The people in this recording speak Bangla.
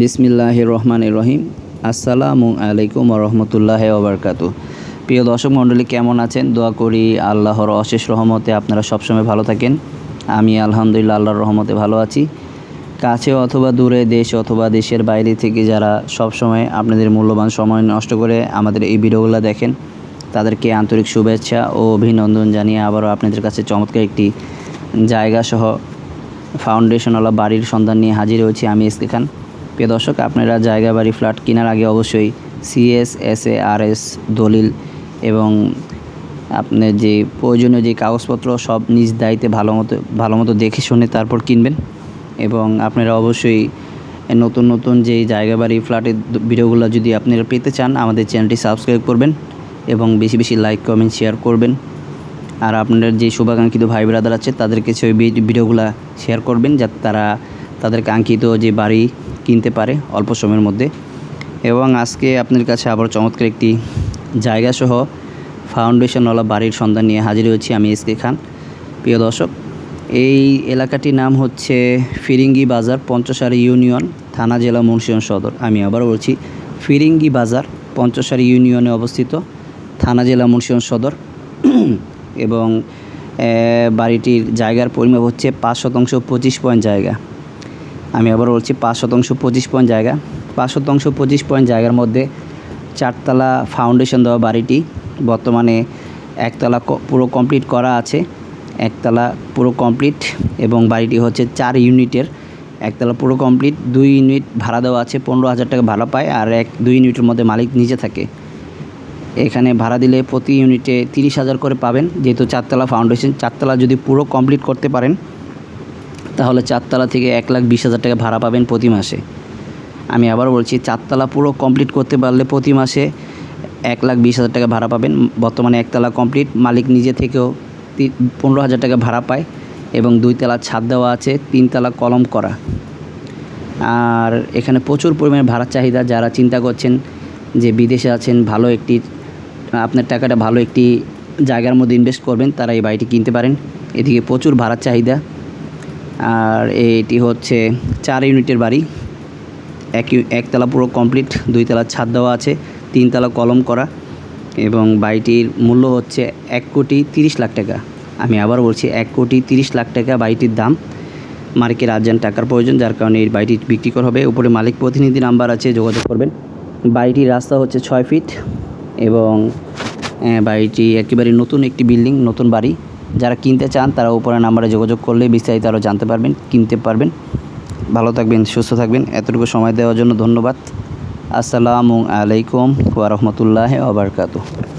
বিসমিল্লাহ রহমান রহিম আসসালামু আলাইকুম রহমতুল্লাহ ওবরকাতু প্রিয় দর্শক মণ্ডলী, কেমন আছেন? দোয়া করি আল্লাহর অশেষ রহমতে আপনারা সবসময় ভালো থাকেন। আমি আলহামদুলিল্লাহ আল্লাহর রহমতে ভালো আছি। কাছে অথবা দূরে দেশ অথবা দেশের বাইরে থেকে যারা সবসময় আপনাদের মূল্যবান সময় নষ্ট করে আমাদের এই ভিডিওগুলো দেখেন, তাদেরকে আন্তরিক শুভেচ্ছা ও অভিনন্দন জানিয়ে আবারও আপনাদের কাছে চমৎকার একটি জায়গা সহ ফাউন্ডেশনওয়ালা বাড়ির সন্ধান নিয়ে হাজির হয়েছি আমি এসকে খান। প্রিয় দর্শক, আপনারা জায়গা বাড়ি ফ্ল্যাট কেনার আগে অবশ্যই CS S A R S দলিল এবং আপনার যে প্রয়োজনীয় যে কাগজপত্র সব নিজ দায়িত্বে ভালো মতো ভালো মতো দেখে শুনে তারপর কিনবেন এবং আপনারা অবশ্যই নতুন নতুন যে জায়গা বাড়ি ফ্ল্যাটের ভিডিওগুলো যদি আপনারা পেতে চান, আমাদের চ্যানেলটি সাবস্ক্রাইব করবেন এবং বেশি বেশি লাইক, কমেন্ট, শেয়ার করবেন। আর আপনাদের যে শুভাকাঙ্ক্ষিত ভাই ব্রাদার আছে তাদের কাছে ওই ভিডিওগুলো শেয়ার করবেন, যাতে তারা তাদের কাঙ্ক্ষিত যে বাড়ি কিনতে পারে অল্প সময়ের মধ্যে। এবং আজকে আপনার কাছে আবার চমৎকার একটি জায়গা সহ ফাউন্ডেশনওয়ালা বাড়ির সন্ধান নিয়ে হাজির হয়েছি আমি এসকে খান। প্রিয় দর্শক, এই এলাকাটির নাম হচ্ছে ফিরিঙ্গি বাজার, পঞ্চসারি ইউনিয়ন, থানা, জেলা, মুন্সিগঞ্জ সদর। আমি আবার বলছি, ফিরিঙ্গি বাজার, পঞ্চসারি ইউনিয়নে অবস্থিত, থানা, জেলা, মুন্সিগঞ্জ সদর। এবং বাড়িটির জায়গার পরিমাপ হচ্ছে পাঁচ শতাংশ পঁচিশ পয়েন্ট জায়গা। আমি আবার বলছি পাঁচ শতাংশ, পঁচিশ পয়েন্ট জায়গা। পাঁচ শতাংশ, পঁচিশ পয়েন্ট জায়গার মধ্যে চারতলা ফাউন্ডেশন দেওয়া বাড়িটি বর্তমানে একতলা পুরো কমপ্লিট করা আছে। একতলা পুরো কমপ্লিট এবং বাড়িটি হচ্ছে চার ইউনিটের। একতলা পুরো কমপ্লিট দুই ইউনিট ভাড়া দেওয়া আছে, পনেরো হাজার টাকা ভাড়া পায় আর এক দুই ইউনিটের মধ্যে মালিক নিজে থাকে। এখানে ভাড়া দিলে প্রতি ইউনিটে তিরিশ হাজার করে পাবেন। যেহেতু চারতলা ফাউন্ডেশন চারতলা যদি পুরো কমপ্লিট করতে পারেন তাহলে চারতলা থেকে এক লাখ বিশ হাজার টাকা ভাড়া পাবেন প্রতি মাসে। আমি আবার বলছি, চারতলা পুরো কমপ্লিট করতে পারলে প্রতি মাসে এক লাখ বিশ হাজার টাকা ভাড়া পাবেন। বর্তমানে একতলা কমপ্লিট মালিক নিজে থেকেও পনেরো হাজার টাকা ভাড়া পায় এবং দুইতলা ছাদ দেওয়া আছে, তিনতলা কলম করা। আর এখানে প্রচুর পরিমাণে ভাড়ার চাহিদা, যারা চিন্তা করছেন যে বিদেশে আছেন, ভালো একটি, আপনার টাকাটা ভালো একটি জায়গার মধ্যে ইনভেস্ট করবেন, তারা এই বাড়িটি কিনতে পারেন। এদিকে প্রচুর ভাড়ার চাহিদা। আর এটি হচ্ছে চার ইউনিটের বাড়ি। এক একতলা পুরো কমপ্লিট দুইতলা ছাদ দেওয়া আছে, তিনতলা কলম করা এবং বাড়িটির মূল্য হচ্ছে এক কোটি তিরিশ লাখ টাকা। আমি আবার বলছি, এক কোটি তিরিশ লাখ টাকা বাড়িটির দাম। মার্কেট আর্জেন্ট টাকার প্রয়োজন, যার কারণে এই বাড়িটি বিক্রি করা হবে। উপরে মালিক প্রতিনিধি নাম্বার আছে, যোগাযোগ করবেন। বাড়িটির রাস্তা হচ্ছে ছয় ফিট এবং বাড়িটি একেবারে নতুন একটি বিল্ডিং, নতুন বাড়ি। যারা কিনতে চান, তারা উপরে নাম্বারে যোগাযোগ করলে বিস্তারিত আরও জানতে পারবেন, কিনতে পারবেন। ভালো থাকবেন, সুস্থ থাকবেন। এতটুকু সময় দেওয়ার জন্য ধন্যবাদ। আসসালামু আলাইকুম ওয়া বারাকাতুহু।